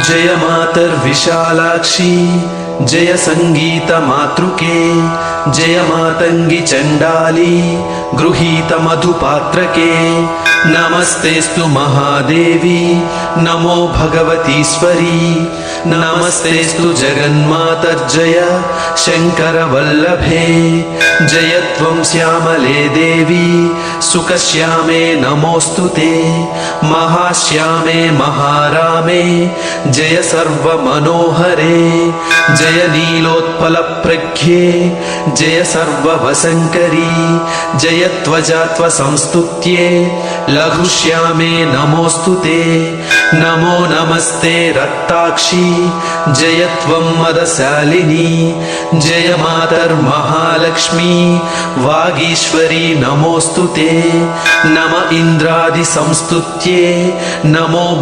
जय मातर्विशालाक्षी జయ సంగీత మాతృకే జయ మాతంగి చండాలి గృహీత మధుపాత్రకే. నమస్తేస్తు మహాదేవి నమో భగవతీశ్వరి. నమస్తేస్తు జగన్మాతర్జయ శంకర వల్లభే జయ త్వం శ్యామలే దేవి సుఖశ్యామే నమోస్తు మహాశ్యామే మహారామే జయ సర్వమనోహరే. జయ నీలోత్పల ప్రఖ్యే జయ సర్వవశంకరీ జయ త్వజాత్వ సంస్తుత్యే లఘుశ్యామే నమోస్తు నమో నమస్తే రక్తాక్షి జయత్వం మదశాలిని జయ మాతర్మహాలక్ష్మి వాగీశ్వరీ నమోస్తు నమ ఇంద్రాది సంస్తుత్యే నమో